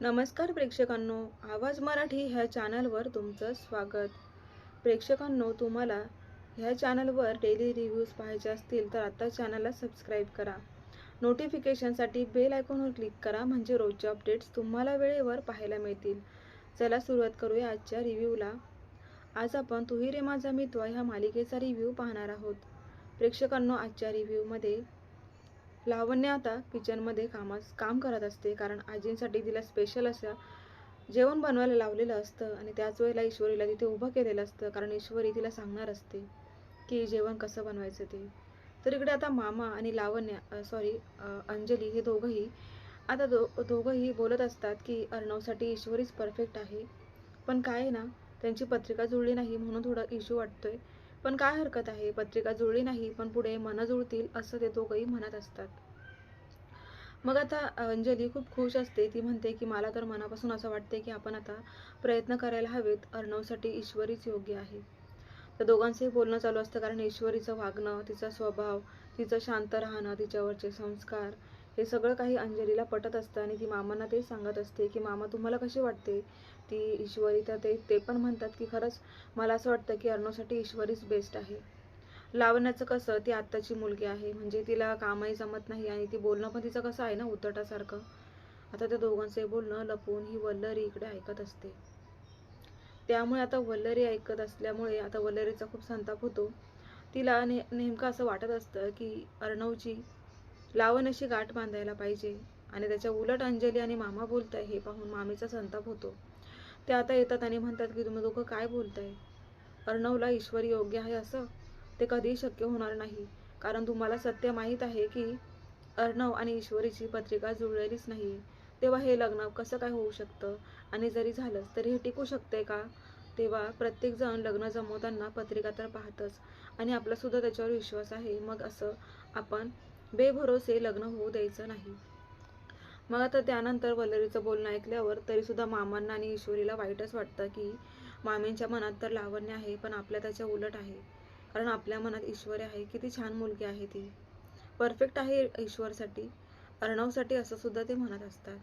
नमस्कार प्रेक्षकांनो आवाज मराठी ह्या चॅनलवर तुमचं स्वागत. प्रेक्षकांनो तुम्हाला ह्या चॅनलवर डेली रिव्ह्यूज पाहायचे असतील तर आत्ता चॅनलला सबस्क्राईब करा. नोटिफिकेशनसाठी बेल आयकॉनवर क्लिक करा म्हणजे रोजचे अपडेट्स तुम्हाला वेळेवर पाहायला मिळतील. चला सुरुवात करूया आजच्या रिव्ह्यूला आज आपण तुही रे माझा मित्वा ह्या मालिकेचा रिव्ह्यू पाहणार आहोत. प्रेक्षकांनो आजच्या रिव्ह्यूमध्ये लावण्य आता किचनमध्ये कामास काम करत असते. कारण आजींसाठी तिला स्पेशल असं जेवण बनवायला लावलेलं असतं आणि त्याच वेळेला ईश्वरीला तिथे उभं केलेलं असतं. कारण ईश्वरी तिला सांगणार असते की जेवण कसं बनवायचं ते. तर इकडे आता मामा आणि लावण्य सॉरी अंजली हे दोघंही आता दो दोघंही बोलत असतात की अर्णवसाठी ईश्वरीच परफेक्ट आहे. पण काय आहे ना त्यांची पत्रिका जुळली नाही म्हणून थोडा इश्यू वाटतोय. पण काय हरकत आहे? पत्रिका जुळली नाही पण पुढे मनं जुळतील असं ते दोघंही म्हणत असतात. मग आता अंजली खूप खुश असते. ती म्हणते की मला तर मनापासून असं वाटते की आपण आता प्रयत्न करायला हवेत. अर्णवसाठी ईश्वरीच योग्य आहे. तर दोघांचंही बोलणं चालू असतं कारण ईश्वरीचं वागणं तिचा स्वभाव तिचं शांत राहणं तिच्यावरचे संस्कार हे सगळं काही अंजलीला पटत असतं आणि ती मामांना ते सांगत असते की मामा तुम्हाला कशी वाटते? ती ईश्वरी तर ते ते पण म्हणतात की खरंच मला असं वाटतं की अर्णवसाठी ईश्वरीच बेस्ट आहे. लावण्याचं कसं ती आत्ताची मुलगी आहे. म्हणजे तिला कामही जमत नाही आणि ती बोलणं पण तिचं कसं आहे ना उतटासारखं. आता त्या दोघांचं बोलणं लपून ही वल्लरी इकडे ऐकत असते. त्यामुळे आता वल्लरी ऐकत असल्यामुळे आता वल्लरीचा खूप संताप होतो. तिला ने नेमकं असं वाटत असतं की अर्णवची लावण्याशी गाठ बांधायला पाहिजे. आणि त्याच्या उलट अंजली आणि मामा बोलताय हे पाहून मामीचा संताप होतो. ते आता येतात आणि म्हणतात की तुम्ही दोघं काय बोलताय? अर्णवला ईश्वरी योग्य आहे असं? ते कधीही शक्य होणार नाही. कारण तुम्हाला सत्य माहीत आहे की अर्णव आणि ईश्वरीची पत्रिका जुळलेलीच नाही. तेव्हा हे लग्न कसं काय होऊ शकतं? आणि जरी झालंच तरी हे टिकू शकते का? तेव्हा प्रत्येकजण लग्न जमवताना पत्रिका तर पाहतच. आणि आपलासुद्धा त्याच्यावर विश्वास आहे. मग असं आपण बेभरोसे लग्न होऊ द्यायचं नाही. मग आता त्यानंतर वल्लरीचं बोलणं ऐकल्यावर तरीसुद्धा मामांना आणि ईश्वरीला वाईटच वाटतं की मामींच्या मनात तर लावण्य आहे पण आपल्या त्याच्या उलट आहे. कारण आपल्या मनात ईश्वरी आहे किती छान मुलगी आहे ती. परफेक्ट आहे ईश्वरसाठी. अर्णवसाठी असं सुद्धा ते म्हणत असतात.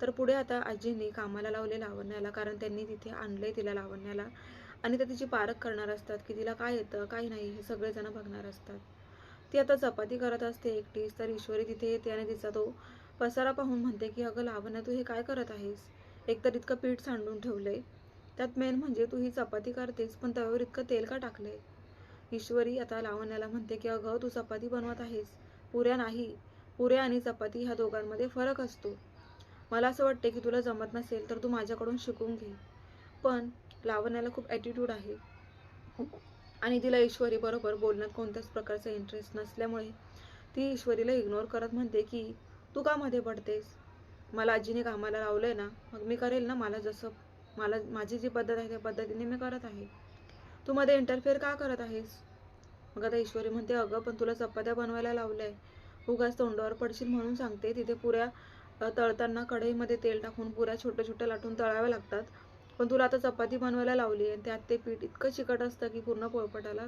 तर पुढे आता आजींनी कामाला लावले लावण्याला कारण त्यांनी तिथे आणलंय तिला लावण्याला. आणि त्या तिची पारख करणार असतात की तिला काय येतं काय नाही हे सगळेजण बघणार असतात. ती आता चपाती करत असते एकटीच तर ईश्वरी तिथे येते आणि तिचा तो पसारा पाहून म्हणते की अगं लावण्या तू हे काय करत आहेस? एकतर इतकं पीठ सांडून ठेवलंय. त्यात मेन म्हणजे तू ही चपाती करतेस पण तव्यावर इतकं तेल का टाकलंय? ईश्वरी आता लावण्याला म्हणते की अगं तू चपाती बनवत आहेस. पुऱ्या नाही. पुऱ्या आणि चपाती ह्या दोघांमध्ये फरक असतो. मला असं वाटते की तुला जमत नसेल तर तू माझ्याकडून शिकून घे. पण लावण्याला खूप ॲटिट्यूड आहे. आणि तिला ईश्वरी बरोबर बोलण्यात कोणत्याच प्रकारचा इंटरेस्ट नसल्यामुळे ती ईश्वरीला इग्नोर करत म्हणते की तू का मध्ये पडतेस? मला आजीने कामाला लावलंय ना मग मी करेल ना मला जसं मला माझी जी पद्धत आहे त्या पद्धतीने मी करत आहे. तू मध्ये इंटरफेअर का करत आहेस? मग आता ईश्वरी म्हणते अगं पण तुला चपात्या बनवायला लावलंय. उगाच तोंडावर पडशील म्हणून सांगते. तिथे पुऱ्या तळताना कढईमध्ये तेल टाकून पुऱ्या छोट्या छोट्या लाटून तळाव्या लागतात. पण तुला आता चपाती बनवायला लावली आणि त्यात ते पीठ इतकं चिकट असतं की पूर्ण पोळपटाला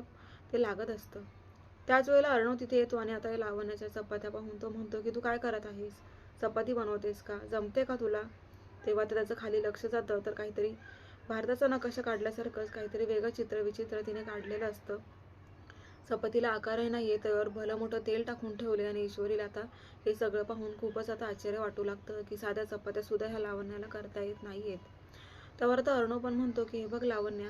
ते लागत असतं. त्याच वेळेला अर्णव तिथे येतो आणि आता लावण्याच्या चपात्या पाहून तो म्हणतो की तू काय करत आहेस? चपाती बनवतेस का? जमते का तुला? तेव्हा तर त्याचं खाली लक्ष जातं तर काहीतरी भारताचा नकाशा काढल्यासारखंच काहीतरी वेगळं चित्र विचित्र तिने काढलेलं असतं. चपातीला आकारही नाही आहे त्यावर भलं मोठं तेल टाकून ठेवले आणि ईश्वरीला आता हे सगळं पाहून खूपच आता आश्चर्य वाटू लागतं की साध्या चपात्या सुद्धा ह्या लावण्याला करता येत नाही आहेत त्यावर तर अर्णव पण म्हणतो की हे बघ लावण्या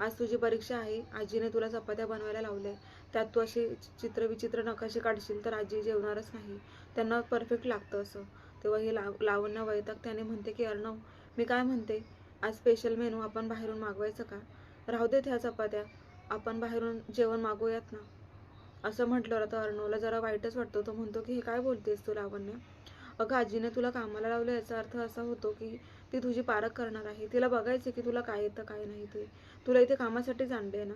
आज तुझी परीक्षा आहे. आजीने तुला चपात्या बनवायला लावल्या. त्यात तू असे चित्र विचित्र नकाशे काढशील तर आजी जेवणारच नाही. त्यांना परफेक्ट लागतं असं. तेव्हा हे लाव लावण्य वैताग त्याने म्हणते की अर्णव मी काय म्हणते? आज स्पेशल मेनू आपण बाहेरून मागवायचं का? राहू देत ह्या चपात्या. आपण बाहेरून जेवण मागवूयात ना? असं म्हटलं तर अर्णवला जरा वाईटच वाटतो. तो म्हणतो की हे काय बोलतेस तू लावण्य? अगं आजीने तुला कामाला लावलं याचा अर्थ असा होतो की ती तुझी पारख करणार आहे. तिला बघायचं की तुला काय येतं काय नाही ते. तुला इथे कामासाठीच आणले ना?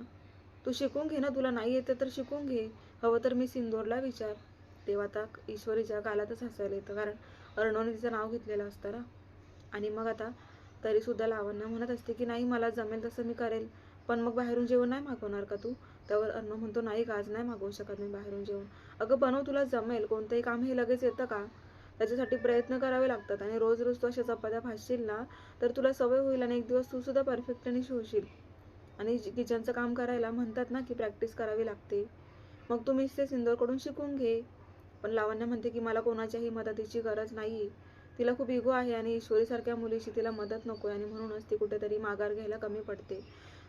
तू शिकून घे ना. तुला नाही येतं तर शिकून घे. हवं तर मी सिंदोरला विचार. तेव्हा आता ईश्वरीच्या गालातच हसायला येतं. कारण अर्णवने तिचं नाव घेतलेलं असतं ना? आणि मग आता तरीसुद्धा लावण्य म्हणत असते की नाही मला जमेल तसं मी करेल. पण मग बाहेरून जेवण नाही मागवणार का तू? त्यावर अर्णव म्हणतो नाही का आज नाही मागवू शकत मी बाहेरून जेवण. अगं बनव तुला जमेल. कोणतंही काम हे लगेच येतं का? त्याच्यासाठी प्रयत्न करावे लागतात. आणि रोज रोज तू अशा चपात्या भाजशील ना तर तुला सवय होईल आणि एक दिवस तू सुद्धा परफेक्टने शिवशील. आणि किचनचं काम करायला म्हणतात ना की प्रॅक्टिस करावी लागते. मग तू मिसेस इंदोरकडून शिकून घे. पण लावण्या म्हणते की मला कोणाच्याही मदतीची गरज नाही तिला खूप इगो आहे आणि ईश्वरीसारख्या मुलीशी तिला मदत नको आणि म्हणूनच ती कुठेतरी माघार घ्यायला कमी पडते.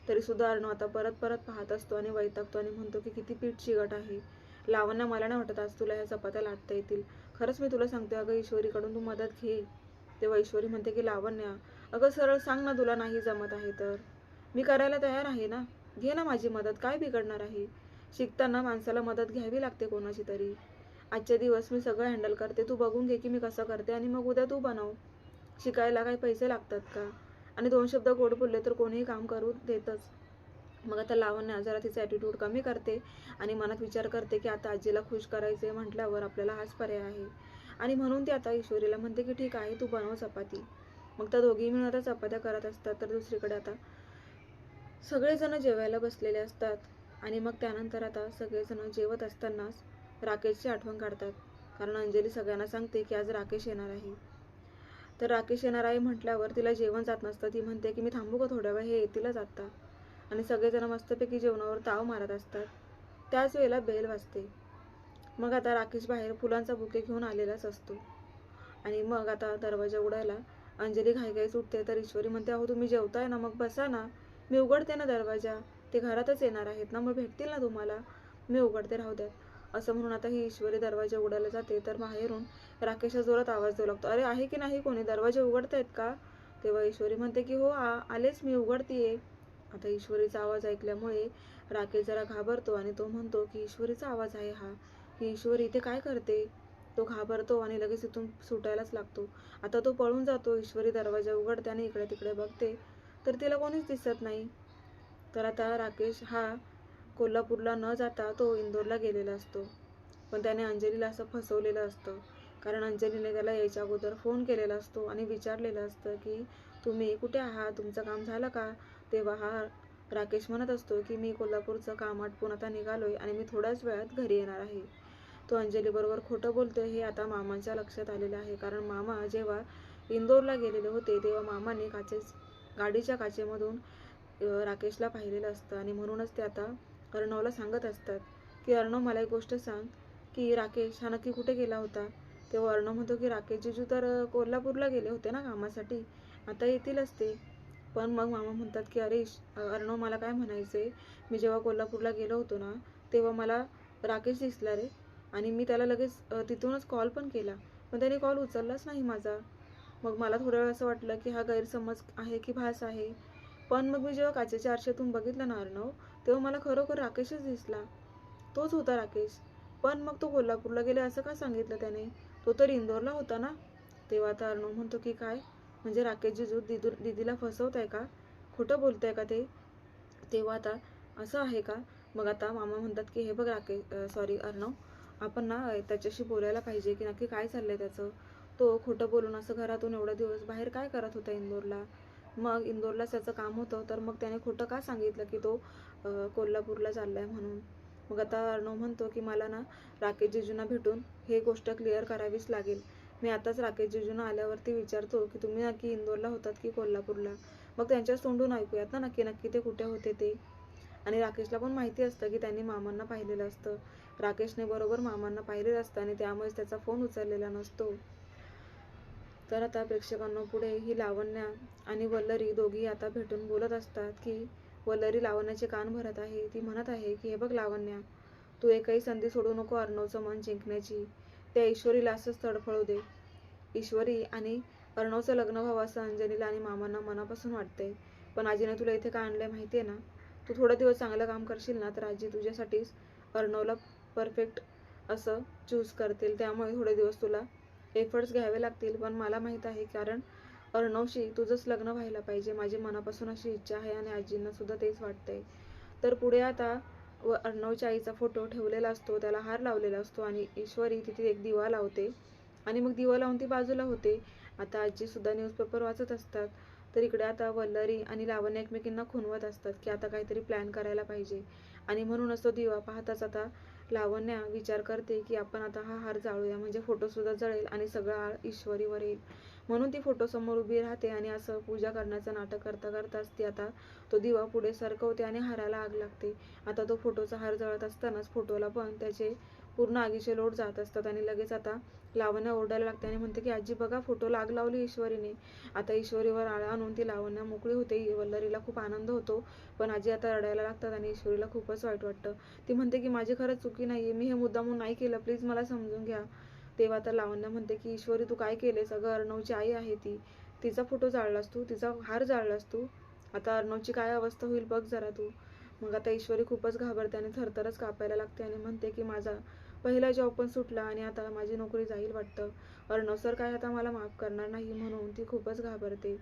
तरी सुद्धा अर्णव आता परत परत पाहत असतो आणि वैतागतो आणि म्हणतो की किती पीठ चिगट आहे. लावण्य मला नाही वाटत आज तुला ह्या चपात्या लाटता येतील. खरंच मी तुला सांगते अगं ईश्वरीकडून तू मदत घे. तेव्हा ईश्वरी म्हणते की लावण्य. अगं सरळ सांग ना तुला नाही जमत आहे तर. मी करायला तयार आहे ना? घे ना माझी मदत काय बिघडणार आहे? शिकताना माणसाला मदत घ्यावी लागते कोणाची तरी. आजचे दिवस मी सगळं हँडल करते तू बघून घे की मी कसं करते आणि मग उद्या तू बनव. शिकायला काही पैसे लागतात का? आणि दोन शब्द गोड बोलले तर कोणीही काम करू देतच. मग आता लावण्या जरा तिचा ॲटिट्यूड कमी करते आणि मनात विचार करते की आता आजीला खुश करायचे म्हटल्यावर आपल्याला हाच पर्याय आहे. आणि म्हणून ती आता ईश्वरीला म्हणते की ठीक आहे तू बनव चपाती. मग त्या दोघी मिळून आता चपात्या करत असतात तर दुसरीकडे आता सगळेजण जेवायला बसलेले असतात आणि मग त्यानंतर आता सगळेजण जेवत असतानाच राकेशची आठवण काढतात. कारण अंजली सगळ्यांना सांगते की आज राकेश येणार आहे. तर राकेश येणार आहे म्हटल्यावर तिला जेवण जात नसतं. ती म्हणते की मी थांबू का थोड्या वेळ? हे येतीलच आत्ता आणि सगळेजण मस्तपैकी जेवणावर ताव मारत असतात. त्याच वेळेला बेल वाजते. मग आता राकेश बाहेर फुलांचा बुके घेऊन आलेलाच असतो. आणि मग आता दरवाजा उडायला अंजली घाईघाई सुटते तर ईश्वरी म्हणते अहो तुम्ही जेवताय ना मग बसा ना. मी उघडते ना दरवाजा. ते घरातच येणार आहेत ना मग भेटतील ना तुम्हाला? मी उघडते राहू द्यात असं म्हणून आता ही ईश्वरी दरवाजा उघडायला जाते. तर बाहेरून राकेशच्या जोरात आवाज देऊ लागतो अरे आहे की नाही कोणी? दरवाजे उघडतायत का? तेव्हा ईश्वरी म्हणते की हो आ आलेच मी उघडतीये. आता ईश्वरीचा आवाज ऐकल्यामुळे राकेश जरा घाबरतो आणि तो म्हणतो की ईश्वरीचा आवाज आहे हा. की ईश्वरी इथे काय करते? तो घाबरतो आणि लगेच इथून सुटायलाच लागतो. आता तो पळून जातो. ईश्वरी दरवाजा उघडते आणि इकडे तिकडे बघते. तर तिला कोणीच दिसत नाही. तर आता राकेश हा कोल्हापूरला न जाता तो इंदोरला गेलेला असतो. पण त्याने अंजलीला असं फसवलेलं असतं. कारण अंजलीने त्याला यायच्या अगोदर फोन केलेला असतो आणि विचारलेलं असतं की तुम्ही कुठे आहात? तुमचं काम झालं का? तेव्हा हा राकेश म्हणत असतो की मी कोल्हापूरचं काम आटपून आता निघालोय आणि मी थोड्याच वेळात घरी येणार आहे. तो अंजलीबरोबर खोटं बोलतो हे आता मामांच्या लक्षात आलेलं आहे. कारण मामा जेव्हा इंदोरला गेलेले होते तेव्हा मामाने काचेच गाडीच्या काचेमधून राकेशला पाहिलेलं असतं आणि म्हणूनच ते आता अर्णवला सांगत असतात की अर्णव मला एक गोष्ट सांग की राकेश हा नक्की कुठे गेला होता? तेव्हा अर्णव म्हणतो की राकेश जिजू तर कोल्हापूरला गेले होते ना कामासाठी? आता येतीलच ते. पण मग मामा म्हणतात की अरे अर्णव मला काय म्हणायचंय मी जेव्हा कोल्हापूरला गेलो होतो ना तेव्हा मला राकेश दिसला रे आणि मी त्याला लगेच तिथूनच कॉल पण केला. पण त्याने कॉल उचललाच नाही माझा. मग मला थोड्या वेळ असं वाटलं की हा गैरसमज आहे की भास आहे. पण मग मी जेव्हा काचेच्या आरशातून बघितलं ना अर्णव तेव्हा मला खरोखर राकेशच दिसला. तोच होता राकेश. पण मग तो कोल्हापूरला गेले असं का सांगितलं त्याने? तो तर इंदोरला होता ना. तेव्हा आता अर्णव म्हणतो की काय? म्हणजे राकेश जिजू दिदू दिदीला फसवत आहे का? खोटं बोलत आहे का ते? तेव्हा आता असं आहे का? मग आता मामा म्हणतात की हे बघ राकेश सॉरी अर्णव. आपण ना त्याच्याशी बोलायला पाहिजे की नक्की काय चाललंय त्याचं? तो खोटं बोलून असं घरातून एवढा दिवस बाहेर काय करत होता इंदोरला? मग इंदोरलाच त्याचं काम होतं तर मग त्याने खोटं का सांगितलं की तो कोल्हापूरला कोल्हापूरला चाललाय म्हणून? मग आता अर्णव म्हणतो की मला ना राकेश जिजूंना भेटून हे गोष्ट क्लिअर करावीच लागेल. मी आताच राकेश जिजूंना आल्यावरती विचारतो की तुम्ही नक्की इंदोरला होतात की कोल्हापूरला? मग त्यांच्याच तोंडून ऐकूयात ना नक्की नक्की ते कुठे होते ते. आणि राकेशला पण माहिती असतं की त्यांनी मामांना पाहिलेलं असतं. राकेशने बरोबर मामांना पाहिलेलं असतं आणि त्यामुळेच त्याचा फोन उचललेला नसतो. तर आता प्रेक्षकांना पुढे ही लावण्या आणि वल्लरी दोघी आता भेटून बोलत असतात की वल्लरी लावण्याचे कान भरत आहे. ती म्हणत आहे की हे बघ लावण्या तू एकही संधी सोडू नको अर्णवचं मन जिंकण्याची. त्या ईश्वरीला असंच तडफळू दे. ईश्वरी आणि अर्णवचं लग्न व्हावं असं अंजनीला आणि मामांना मनापासून वाटतंय. पण आजीने तुला इथे का आणलंय माहिती आहे ना? तू थोडा दिवस चांगलं काम करशील ना तर आजी तुझ्यासाठीच अर्णवला परफेक्ट असं चूज करतील. त्यामुळे थोडे दिवस तुला एफर्ट्स घ्यावे लागतील. पण मला माहीत आहे कारण अर्णवशी तुझंच लग्न व्हायला पाहिजे. माझी मनापासून अशी इच्छा आहे आणि आजींना सुद्धा तेच वाटतंय. तर पुढे आता व अर्णवच्या आईचा फोटो ठेवलेला असतो त्याला हार लावलेला असतो आणि ईश्वरी तिथे एक दिवा लावते आणि मग दिवा लावून ती बाजूला होते. आता आजीसुद्धा न्यूजपेपर वाचत असतात. तर इकडे आता वल्लरी आणि लावण्य एकमेकींना खुनवत असतात की आता काहीतरी प्लॅन करायला पाहिजे. आणि म्हणूनच तो दिवा पाहताच आता लावण्या विचार करते की आपण आता हा हार जाळूया म्हणजे फोटोसुद्धा जळेल आणि सगळा हार ईश्वरीवर येईल. म्हणून ती फोटोसमोर उभी राहते आणि असं पूजा करण्याचं नाटक करता करताच ती आता तो दिवा पुढे सरकवते आणि हाराला आग लागते. आता तो फोटोचा हार जळत असतानाच फोटोला पण त्याचे पूर्ण आगीचे लोट जात असतात आणि लगेच आता लावण्या ओरडायला लागते आणि म्हणते की आजी बघा फोटोला आग लावली ईश्वरीने. आता ईश्वरीवर आळा आणून ती लावण्या मोकळी होते. वल्लरीला खूप आनंद होतो पण आजी आता रडायला लागतात आणि ईश्वरीला खूपच वाईट वाटतं. ती म्हणते की माझी खरंच चुकी नाही मी हे मुद्दामून नाही केलं. प्लीज मला समजून घ्या. तेव्हा तर लावण्या म्हणते की ईश्वरी तू काय केलेस अगं अर्णवची आई आहे ती. तिचा फोटो जाळलास तू तिचा हार जाळलास तू. आता अर्णवची काय अवस्था होईल बघ जरा तू. मग आता ईश्वरी खूपच घाबरते आणि थरथरच कापायला लागते आणि म्हणते की माझा पहिला जॉब पण सुटला आणि आता माझी नोकरी जाईल वाटतं. अर्णव सर काय आता मला माफ करणार नाही म्हणून ती खूपच घाबरते.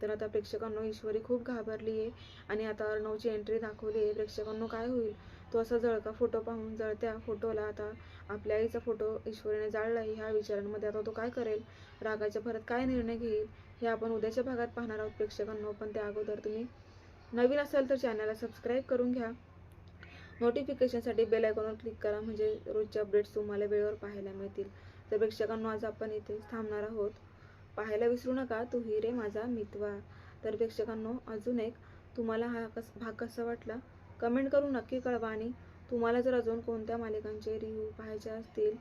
तर आता प्रेक्षकांनो ईश्वरी खूप घाबरली आहे आणि आता अर्णवची एंट्री दाखवली आहे प्रेक्षकांनो काय होईल? तो असा जळका फोटो पाहून जळत्या. फोटोला आता आपल्या आईचा फोटो ईश्वरीने जाळला आहे. ह्या विचारांमध्ये आता तो काय करेल? रागाच्या भरात काय निर्णय घेईल? हे आपण उद्याच्या भागात पाहणार आहोत प्रेक्षकांनो. पण त्या अगोदर तुम्ही नवीन असाल तर चॅनलला सबस्क्राईब करून घ्या. नोटिफिकेशनसाठी बेल आयकॉनवर क्लिक करा. म्हणजे रोजचे अपडेट्स तुम्हाला वेळेवर पाहायला मिळतील. तर प्रेक्षकांनो आज आपण इथे थांबणार आहोत. पाहायला विसरू नका. तू ही रे माझा मितवा. तर प्रेक्षकांनो अजून एक. तुम्हाला हा कस भाग कसा वाटला? कमेंट करून नक्की कळवा आणि तुम्हाला जर अजून कोणत्या मालिकांचे रिव्ह्यू पाहायचे असतील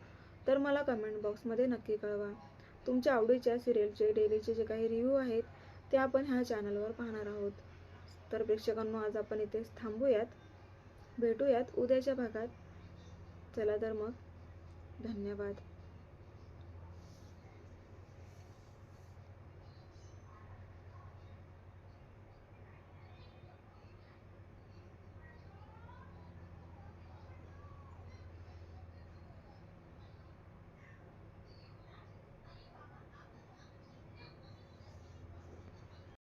तर मला कमेंट बॉक्समध्ये नक्की कळवा. तुमच्या आवडीच्या सिरियलचे डेलीचे जे काही रिव्ह्यू आहेत ते आपण ह्या चॅनलवर पाहणार आहोत. तर प्रेक्षकांनो आज आपण इथेच थांबूयात. भेटूयात उद्याच्या भागात. चला तर मग धन्यवाद.